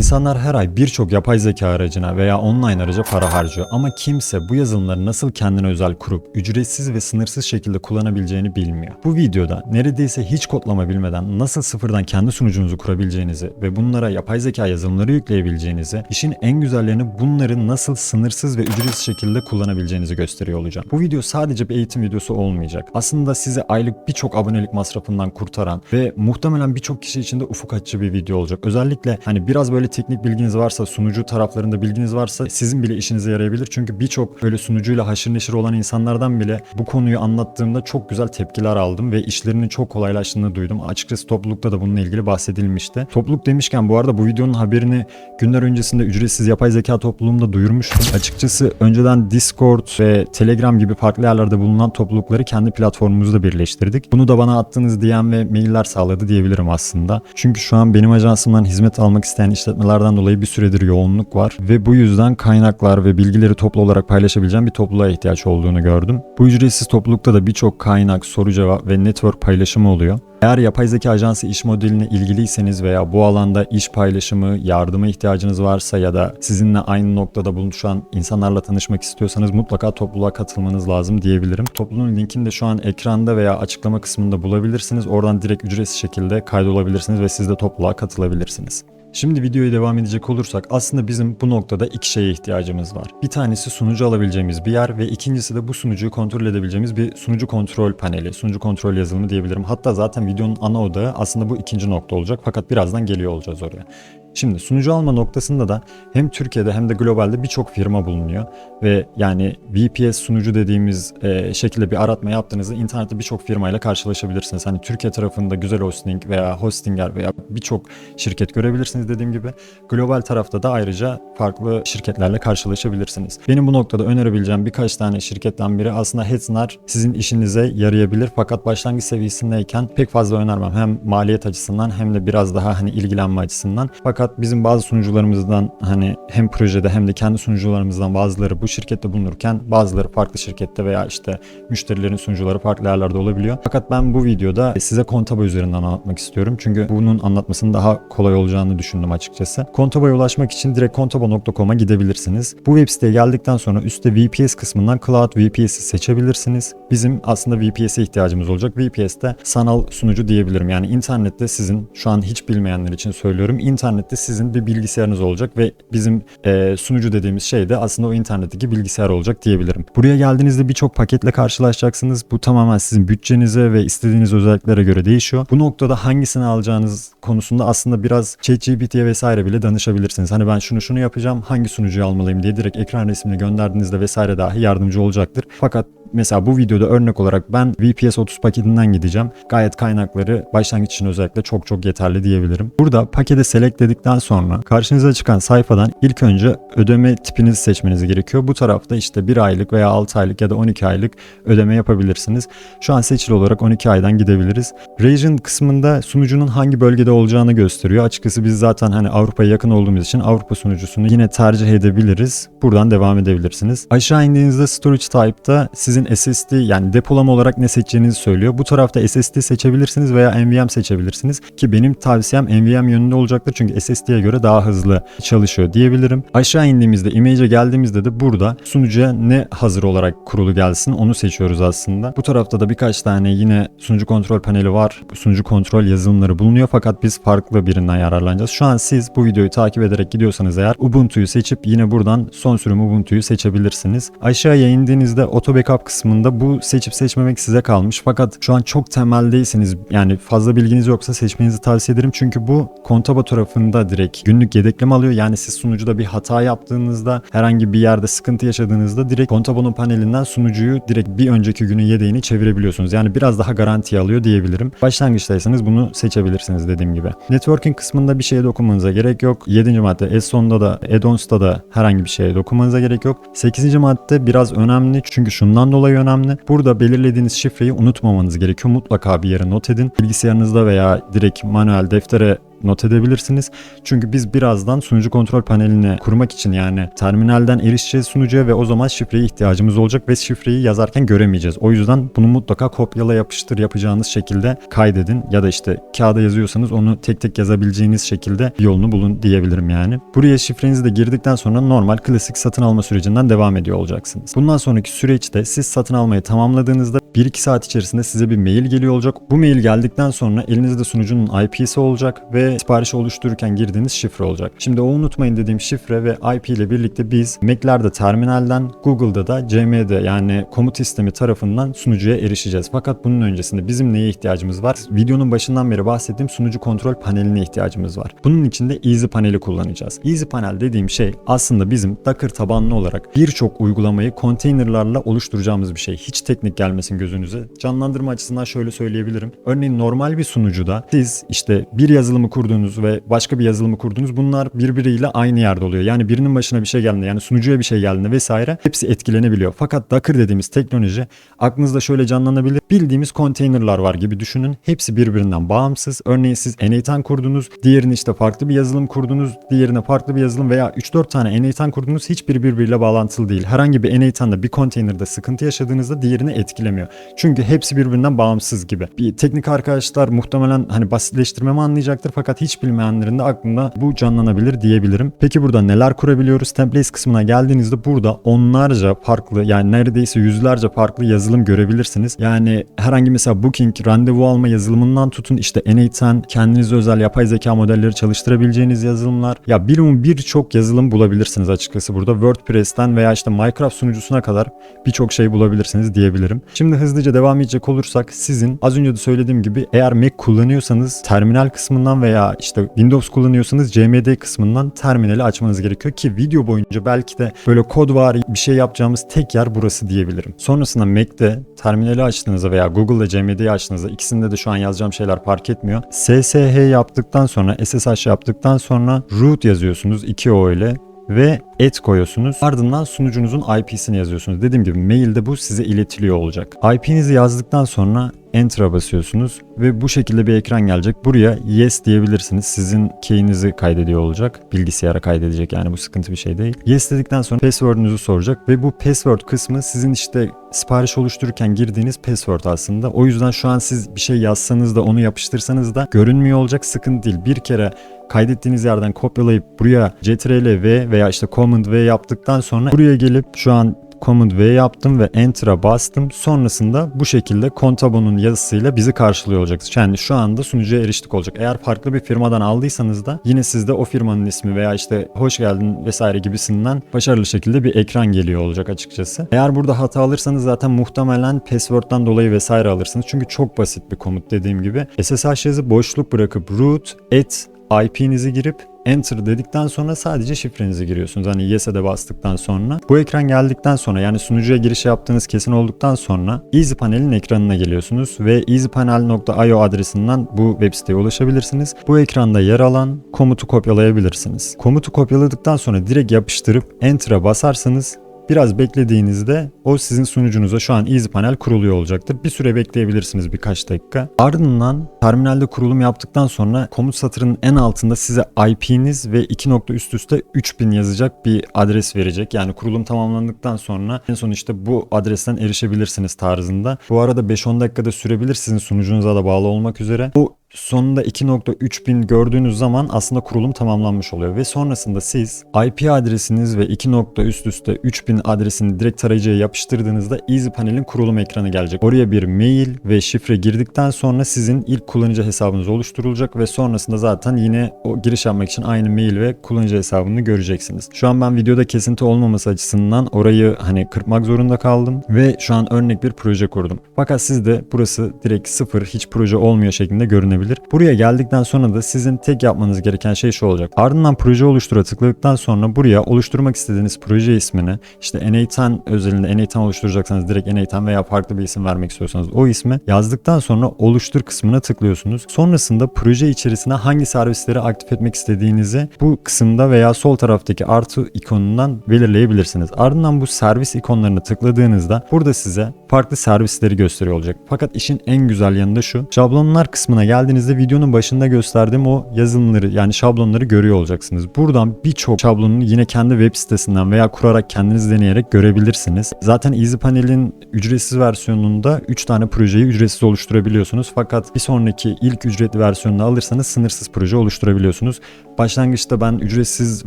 İnsanlar her ay birçok yapay zeka aracına veya online araca para harcıyor ama kimse bu yazılımları nasıl kendine özel kurup ücretsiz ve sınırsız şekilde kullanabileceğini bilmiyor. Bu videoda neredeyse hiç kodlama bilmeden nasıl sıfırdan kendi sunucunuzu kurabileceğinizi ve bunlara yapay zeka yazılımları yükleyebileceğinizi, işin en güzellerini bunları nasıl sınırsız ve ücretsiz şekilde kullanabileceğinizi gösteriyor olacağım. Bu video sadece bir eğitim videosu olmayacak. Aslında sizi aylık birçok abonelik masrafından kurtaran ve muhtemelen birçok kişi için de ufuk açıcı bir video olacak. Özellikle hani biraz böyle teknik bilginiz varsa, sunucu taraflarında bilginiz varsa sizin bile işinize yarayabilir. Çünkü birçok böyle sunucuyla haşır neşir olan insanlardan bile bu konuyu anlattığımda çok güzel tepkiler aldım ve işlerinin çok kolaylaştığını duydum. Açıkçası toplulukta da bununla ilgili bahsedilmişti. Topluluk demişken bu arada bu videonun haberini günler öncesinde ücretsiz yapay zeka topluluğumda duyurmuştum. Açıkçası önceden Discord ve Telegram gibi farklı yerlerde bulunan toplulukları kendi platformumuzda birleştirdik. Bunu da bana attığınız DM ve mailler sağladı diyebilirim aslında. Çünkü şu an benim ajansımdan hizmet almak isteyen işletmelerden dolayı bir süredir yoğunluk var ve bu yüzden kaynaklar ve bilgileri toplu olarak paylaşabileceğim bir topluluğa ihtiyaç olduğunu gördüm. Bu ücretsiz toplulukta da birçok kaynak, soru cevap ve network paylaşımı oluyor. Eğer yapay zeka ajansı iş modeline ilgiliyseniz veya bu alanda iş paylaşımı, yardıma ihtiyacınız varsa ya da sizinle aynı noktada buluşan insanlarla tanışmak istiyorsanız mutlaka topluluğa katılmanız lazım diyebilirim. Topluluğun linkini de şu an ekranda veya açıklama kısmında bulabilirsiniz. Oradan direkt ücretsiz şekilde kaydolabilirsiniz ve siz de topluluğa katılabilirsiniz. Şimdi videoya devam edecek olursak aslında bizim bu noktada iki şeye ihtiyacımız var. Bir tanesi sunucu alabileceğimiz bir yer ve ikincisi de bu sunucuyu kontrol edebileceğimiz bir sunucu kontrol paneli, sunucu kontrol yazılımı diyebilirim. Hatta zaten videonun ana odağı aslında bu ikinci nokta olacak fakat birazdan geliyor olacağız oraya. Şimdi sunucu alma noktasında da hem Türkiye'de hem de globalde birçok firma bulunuyor ve yani VPS sunucu dediğimiz e, şekilde bir aratma yaptığınızda internette birçok firmayla karşılaşabilirsiniz. Hani Türkiye tarafında güzel hosting veya hostinger veya birçok şirket görebilirsiniz dediğim gibi. Global tarafta da ayrıca farklı şirketlerle karşılaşabilirsiniz. Benim bu noktada önerebileceğim birkaç tane şirketten biri aslında Hetzner sizin işinize yarayabilir fakat başlangıç seviyesindeyken pek fazla önermem. Hem maliyet açısından hem de biraz daha hani ilgilenme açısından. Fakat bizim bazı sunucularımızdan hani hem projede hem de kendi sunucularımızdan bazıları bu şirkette bulunurken bazıları farklı şirkette veya işte müşterilerin sunucuları farklı yerlerde olabiliyor. Fakat ben bu videoda size Contaba üzerinden anlatmak istiyorum. Çünkü bunun anlatmasının daha kolay olacağını düşündüm açıkçası. Contaba'ya ulaşmak için direkt contaba.com'a gidebilirsiniz. Bu web siteye geldikten sonra üstte VPS kısmından Cloud VPS'i seçebilirsiniz. Bizim aslında VPS'e ihtiyacımız olacak. VPS'te sanal sunucu diyebilirim. Yani internette sizin şu an hiç bilmeyenler için söylüyorum. İnternette sizin bir bilgisayarınız olacak ve bizim e, sunucu dediğimiz şey de aslında o internetteki bilgisayar olacak diyebilirim. Buraya geldiğinizde birçok paketle karşılaşacaksınız. Bu tamamen sizin bütçenize ve istediğiniz özelliklere göre değişiyor. Bu noktada hangisini alacağınız konusunda aslında biraz ChatGPT'ye vesaire bile danışabilirsiniz. Hani ben şunu şunu yapacağım hangi sunucuyu almalıyım diye direkt ekran resmini gönderdiğinizde vesaire dahi yardımcı olacaktır. Fakat Mesela bu videoda örnek olarak ben VPS 30 paketinden gideceğim. Gayet kaynakları başlangıç için özellikle çok çok yeterli diyebilirim. Burada pakete select dedikten sonra karşınıza çıkan sayfadan ilk önce ödeme tipinizi seçmeniz gerekiyor. Bu tarafta işte 1 aylık veya 6 aylık ya da 12 aylık ödeme yapabilirsiniz. Şu an seçili olarak 12 aydan gidebiliriz. Region kısmında sunucunun hangi bölgede olacağını gösteriyor. Açıkçası biz zaten hani Avrupa'ya yakın olduğumuz için Avrupa sunucusunu yine tercih edebiliriz. Buradan devam edebilirsiniz. Aşağı indiğinizde storage type'da sizin SSD yani depolama olarak ne seçeceğinizi söylüyor. Bu tarafta SSD seçebilirsiniz veya NVMe seçebilirsiniz ki benim tavsiyem NVMe yönünde olacaktır çünkü SSD'ye göre daha hızlı çalışıyor diyebilirim. Aşağı indiğimizde image'e geldiğimizde de burada sunucuya ne hazır olarak kurulu gelsin onu seçiyoruz aslında. Bu tarafta da birkaç tane yine sunucu kontrol paneli var. Sunucu kontrol yazılımları bulunuyor fakat biz farklı birinden yararlanacağız. Şu an siz bu videoyu takip ederek gidiyorsanız eğer Ubuntu'yu seçip yine buradan son sürüm Ubuntu'yu seçebilirsiniz. Aşağıya indiğinizde auto backup kısmında bu seçip seçmemek size kalmış. Fakat şu an çok temeldeyseniz yani fazla bilginiz yoksa seçmenizi tavsiye ederim. Çünkü bu Contaba tarafında direkt günlük yedekleme alıyor. Yani siz sunucuda bir hata yaptığınızda herhangi bir yerde sıkıntı yaşadığınızda direkt Contaba'nın panelinden sunucuyu direkt bir önceki günün yedeğini çevirebiliyorsunuz. Yani biraz daha garanti alıyor diyebilirim. Başlangıçtaysanız bunu seçebilirsiniz dediğim gibi. Networking kısmında bir şeye dokunmanıza gerek yok. 7. madde Esson'da da Addons'ta da herhangi bir şeye dokunmanıza gerek yok. 8. madde biraz önemli çünkü şundan dolayı önemli. Burada belirlediğiniz şifreyi unutmamanız gerekiyor. Mutlaka bir yere not edin. Bilgisayarınızda veya direkt manuel deftere not edebilirsiniz. Çünkü biz birazdan sunucu kontrol panelini kurmak için yani terminalden erişeceğiz sunucuya ve o zaman şifreye ihtiyacımız olacak ve şifreyi yazarken göremeyeceğiz. O yüzden bunu mutlaka kopyala yapıştır yapacağınız şekilde kaydedin ya da işte kağıda yazıyorsanız onu tek tek yazabileceğiniz şekilde yolunu bulun diyebilirim yani. Buraya şifrenizi de girdikten sonra normal klasik satın alma sürecinden devam ediyor olacaksınız. Bundan sonraki süreçte siz satın almayı tamamladığınızda 1-2 saat içerisinde size bir mail geliyor olacak. Bu mail geldikten sonra elinizde sunucunun IP'si olacak ve siparişi oluştururken girdiğiniz şifre olacak. Şimdi o unutmayın dediğim şifre ve IP ile birlikte biz Mac'lerde terminalden, Google'da da CM'de yani komut sistemi tarafından sunucuya erişeceğiz. Fakat bunun öncesinde bizim neye ihtiyacımız var? Videonun başından beri bahsettiğim sunucu kontrol paneline ihtiyacımız var. Bunun için de Easy paneli kullanacağız. Easy panel dediğim şey aslında bizim Docker tabanlı olarak birçok uygulamayı konteynerlarla oluşturacağımız bir şey. Hiç teknik gelmesin gözünüze. Canlandırma açısından şöyle söyleyebilirim. Örneğin normal bir sunucuda siz işte bir yazılımı kurduğunuz ve başka bir yazılımı kurduğunuz bunlar birbiriyle aynı yerde oluyor. Yani birinin başına bir şey geldiğinde yani sunucuya bir şey geldiğinde vesaire hepsi etkilenebiliyor. Fakat Docker dediğimiz teknoloji aklınızda şöyle canlanabilir. Bildiğimiz konteynerlar var gibi düşünün. Hepsi birbirinden bağımsız. Örneğin siz N8 kurdunuz, diğerini işte farklı bir yazılım kurdunuz, diğerine farklı bir yazılım veya 3-4 tane N8 kurdunuz hiçbiri birbiriyle bağlantılı değil. Herhangi bir N8'de bir konteynerde sıkıntı yaşadığınızda diğerini etkilemiyor. Çünkü hepsi birbirinden bağımsız gibi. Bir teknik arkadaşlar muhtemelen hani basitleştirmemi anlayacaktır fakat hiç bilmeyenlerin de aklında bu canlanabilir diyebilirim. Peki burada neler kurabiliyoruz? Templates kısmına geldiğinizde burada onlarca farklı yani neredeyse yüzlerce farklı yazılım görebilirsiniz. Yani herhangi mesela Booking, randevu alma yazılımından tutun işte N8, kendinize özel yapay zeka modelleri çalıştırabileceğiniz yazılımlar. Ya bilimum birçok yazılım bulabilirsiniz açıkçası burada. WordPress'ten veya işte Minecraft sunucusuna kadar birçok şey bulabilirsiniz diyebilirim. Şimdi hızlıca devam edecek olursak sizin az önce de söylediğim gibi eğer Mac kullanıyorsanız terminal kısmından veya işte Windows kullanıyorsanız CMD kısmından terminali açmanız gerekiyor ki video boyunca belki de böyle kod var bir şey yapacağımız tek yer burası diyebilirim. Sonrasında Mac'te terminali açtığınızda veya Google'da CMD'yi açtığınızda ikisinde de şu an yazacağım şeyler fark etmiyor. SSH yaptıktan sonra SSH yaptıktan sonra root yazıyorsunuz 2 o ile ve et koyuyorsunuz. Ardından sunucunuzun IP'sini yazıyorsunuz. Dediğim gibi mailde bu size iletiliyor olacak. IP'nizi yazdıktan sonra Enter'a basıyorsunuz ve bu şekilde bir ekran gelecek. Buraya yes diyebilirsiniz. Sizin key'inizi kaydediyor olacak. Bilgisayara kaydedecek yani bu sıkıntı bir şey değil. Yes dedikten sonra password'ünüzü soracak ve bu password kısmı sizin işte sipariş oluştururken girdiğiniz password aslında. O yüzden şu an siz bir şey yazsanız da onu yapıştırsanız da görünmüyor olacak sıkıntı değil. Bir kere kaydettiğiniz yerden kopyalayıp buraya ctrl v veya işte command v yaptıktan sonra buraya gelip şu an Command V yaptım ve Enter'a bastım. Sonrasında bu şekilde Contabo'nun yazısıyla bizi karşılıyor olacaksınız. Yani şu anda sunucuya eriştik olacak. Eğer farklı bir firmadan aldıysanız da yine sizde o firmanın ismi veya işte hoş geldin vesaire gibisinden başarılı şekilde bir ekran geliyor olacak açıkçası. Eğer burada hata alırsanız zaten muhtemelen password'dan dolayı vesaire alırsınız. Çünkü çok basit bir komut dediğim gibi. SSH yazı boşluk bırakıp root et IP'nizi girip Enter dedikten sonra sadece şifrenizi giriyorsunuz. Hani yes'e de bastıktan sonra. Bu ekran geldikten sonra yani sunucuya giriş yaptığınız kesin olduktan sonra Easy Panel'in ekranına geliyorsunuz ve easypanel.io adresinden bu web siteye ulaşabilirsiniz. Bu ekranda yer alan komutu kopyalayabilirsiniz. Komutu kopyaladıktan sonra direkt yapıştırıp Enter'a basarsanız Biraz beklediğinizde o sizin sunucunuza şu an Easy Panel kuruluyor olacaktır. Bir süre bekleyebilirsiniz birkaç dakika. Ardından terminalde kurulum yaptıktan sonra komut satırının en altında size IP'niz ve iki nokta üst üste 3000 yazacak bir adres verecek. Yani kurulum tamamlandıktan sonra en son işte bu adresten erişebilirsiniz tarzında. Bu arada 5-10 dakikada sürebilir sizin sunucunuza da bağlı olmak üzere. Bu sonunda 2.3 bin gördüğünüz zaman aslında kurulum tamamlanmış oluyor ve sonrasında siz IP adresiniz ve 2. nokta üst üste 3000 adresini direkt tarayıcıya yapıştırdığınızda Easy Panel'in kurulum ekranı gelecek. Oraya bir mail ve şifre girdikten sonra sizin ilk kullanıcı hesabınız oluşturulacak ve sonrasında zaten yine o giriş yapmak için aynı mail ve kullanıcı hesabını göreceksiniz. Şu an ben videoda kesinti olmaması açısından orayı hani kırpmak zorunda kaldım ve şu an örnek bir proje kurdum. Fakat sizde burası direkt sıfır hiç proje olmuyor şeklinde görünebilir olabilir. Buraya geldikten sonra da sizin tek yapmanız gereken şey şu olacak. Ardından proje oluştura tıkladıktan sonra buraya oluşturmak istediğiniz proje ismini işte N8 özelinde N8 oluşturacaksanız direkt N8 veya farklı bir isim vermek istiyorsanız o ismi yazdıktan sonra oluştur kısmına tıklıyorsunuz. Sonrasında proje içerisine hangi servisleri aktif etmek istediğinizi bu kısımda veya sol taraftaki artı ikonundan belirleyebilirsiniz. Ardından bu servis ikonlarını tıkladığınızda burada size farklı servisleri gösteriyor olacak. Fakat işin en güzel yanı da şu. Şablonlar kısmına geldiğinizde videonun başında gösterdiğim o yazılımları yani şablonları görüyor olacaksınız. Buradan birçok şablonunu yine kendi web sitesinden veya kurarak kendiniz deneyerek görebilirsiniz. Zaten EasyPanel'in ücretsiz versiyonunda 3 tane projeyi ücretsiz oluşturabiliyorsunuz. Fakat bir sonraki ilk ücretli versiyonunu alırsanız sınırsız proje oluşturabiliyorsunuz. Başlangıçta ben ücretsiz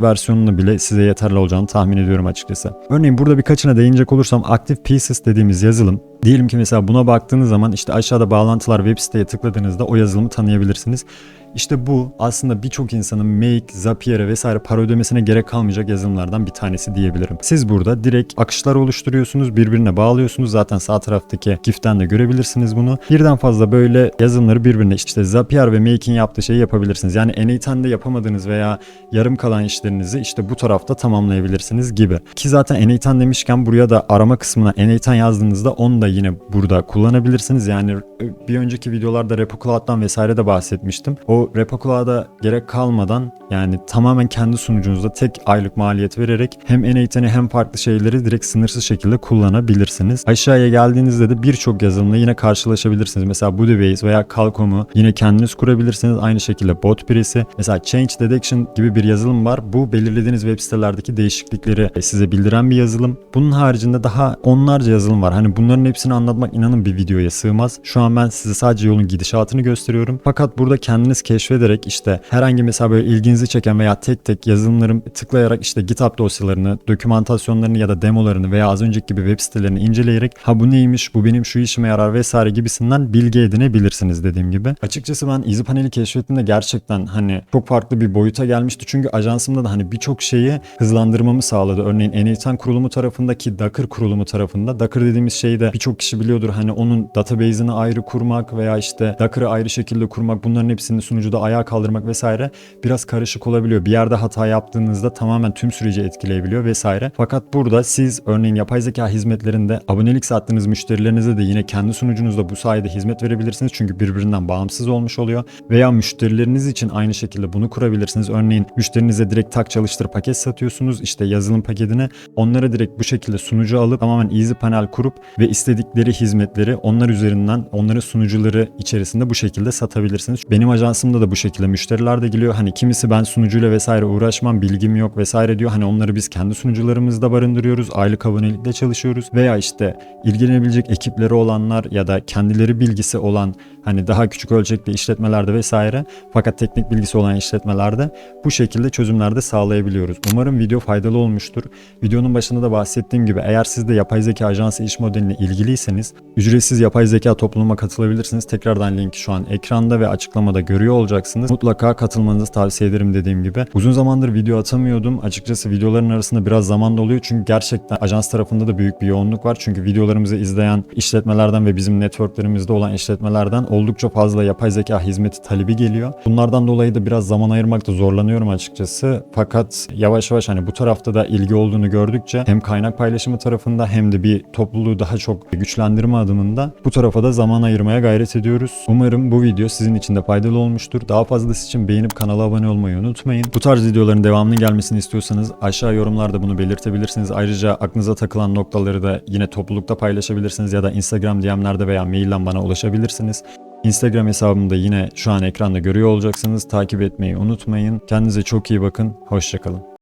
versiyonunu bile size yeterli olacağını tahmin ediyorum açıkçası. Örneğin burada birkaçına değinecek olursam Active Pieces dediğimiz yazılım Diyelim ki mesela buna baktığınız zaman işte aşağıda bağlantılar web siteye tıkladığınızda o yazılımı tanıyabilirsiniz. İşte bu aslında birçok insanın Make, Zapier'e vesaire para ödemesine gerek kalmayacak yazılımlardan bir tanesi diyebilirim. Siz burada direkt akışlar oluşturuyorsunuz, birbirine bağlıyorsunuz. Zaten sağ taraftaki GIF'ten de görebilirsiniz bunu. Birden fazla böyle yazılımları birbirine işte Zapier ve Make'in yaptığı şeyi yapabilirsiniz. Yani N8'de yapamadığınız veya yarım kalan işlerinizi işte bu tarafta tamamlayabilirsiniz gibi. Ki zaten N8 demişken buraya da arama kısmına N8 yazdığınızda onu da yine burada kullanabilirsiniz. Yani bir önceki videolarda Repo Cloud'dan vesaire de bahsetmiştim. O Repo Cloud'a gerek kalmadan yani tamamen kendi sunucunuzda tek aylık maliyet vererek hem N8'i hem farklı şeyleri direkt sınırsız şekilde kullanabilirsiniz. Aşağıya geldiğinizde de birçok yazılımla yine karşılaşabilirsiniz. Mesela Budibase veya Calcom'u yine kendiniz kurabilirsiniz. Aynı şekilde Botbreeze'i. Mesela Change Detection gibi bir yazılım var. Bu belirlediğiniz web sitelerdeki değişiklikleri size bildiren bir yazılım. Bunun haricinde daha onlarca yazılım var. Hani bunların hepsini anlatmak inanın bir videoya sığmaz. Şu an ben size sadece yolun gidişatını gösteriyorum. Fakat burada kendiniz keşfederek işte herhangi mesela böyle ilginizi çeken veya tek tek yazılımların tıklayarak işte GitHub dosyalarını, dokümantasyonlarını ya da demolarını veya az önceki gibi web sitelerini inceleyerek ha bu neymiş, bu benim şu işime yarar vesaire gibisinden bilgi edinebilirsiniz dediğim gibi. Açıkçası ben EasyPanel'i keşfettiğimde gerçekten hani çok farklı bir boyuta gelmişti. Çünkü ajansımda da hani birçok şeyi hızlandırmamı sağladı. Örneğin N8 kurulumu tarafındaki Docker kurulumu tarafında. Docker dediğimiz şeyi de birçok kişi biliyordur. Hani onun database'ini ayrı kurmak veya işte Docker'ı ayrı şekilde kurmak bunların hepsini sunucuda ayağa kaldırmak vesaire biraz karışık olabiliyor. Bir yerde hata yaptığınızda tamamen tüm süreci etkileyebiliyor vesaire. Fakat burada siz örneğin yapay zeka hizmetlerinde abonelik sattığınız müşterilerinize de yine kendi sunucunuzda bu sayede hizmet verebilirsiniz. Çünkü birbirinden bağımsız olmuş oluyor. Veya müşterileriniz için aynı şekilde bunu kurabilirsiniz. Örneğin müşterinize direkt tak çalıştır paket satıyorsunuz. işte yazılım paketini onlara direkt bu şekilde sunucu alıp tamamen Easy Panel kurup ve istedikleri hizmetleri onlar üzerinden onların sunucuları içerisinde bu şekilde satabilirsiniz. Benim ajansımda da bu şekilde müşteriler de geliyor. Hani kimisi ben sunucuyla vesaire uğraşmam, bilgim yok vesaire diyor. Hani onları biz kendi sunucularımızda barındırıyoruz. Aylık abonelikle çalışıyoruz. Veya işte ilgilenebilecek ekipleri olanlar ya da kendileri bilgisi olan hani daha küçük ölçekli işletmelerde vesaire fakat teknik bilgisi olan işletmelerde bu şekilde çözümlerde sağlayabiliyoruz. Umarım video faydalı olmuştur. Videonun başında da bahsettiğim gibi eğer siz de yapay zeka ajansı iş modeline ilgiliyseniz ücretsiz yapay zeka topluluğuma katılabilirsiniz. Tekrardan linki şu an ekranda ve açıklamada görüyor olacaksınız. Mutlaka katılmanızı tavsiye ederim dediğim gibi. Uzun zamandır video atamıyordum. Açıkçası videoların arasında biraz zaman doluyor çünkü gerçekten ajans tarafında da büyük bir yoğunluk var. Çünkü videolarımızı izleyen işletmelerden ve bizim networklerimizde olan işletmelerden oldukça fazla yapay zeka hizmeti talebi geliyor. Bunlardan dolayı da biraz zaman ayırmakta zorlanıyorum açıkçası. Fakat yavaş yavaş hani bu tarafta da ilgi olduğunu gördükçe hem kaynak paylaşımı tarafında hem de bir topluluğu daha çok güçlendirme adımında bu tarafa da zaman ayırmaya gayret ediyoruz. Umarım bu video sizin için de faydalı olmuştur. Daha fazlası için beğenip kanala abone olmayı unutmayın. Bu tarz videoların devamının gelmesini istiyorsanız aşağı yorumlarda bunu belirtebilirsiniz. Ayrıca aklınıza takılan noktaları da yine toplulukta paylaşabilirsiniz ya da Instagram DM'lerde veya mailden bana ulaşabilirsiniz. Instagram hesabımı da yine şu an ekranda görüyor olacaksınız. Takip etmeyi unutmayın. Kendinize çok iyi bakın. Hoşçakalın.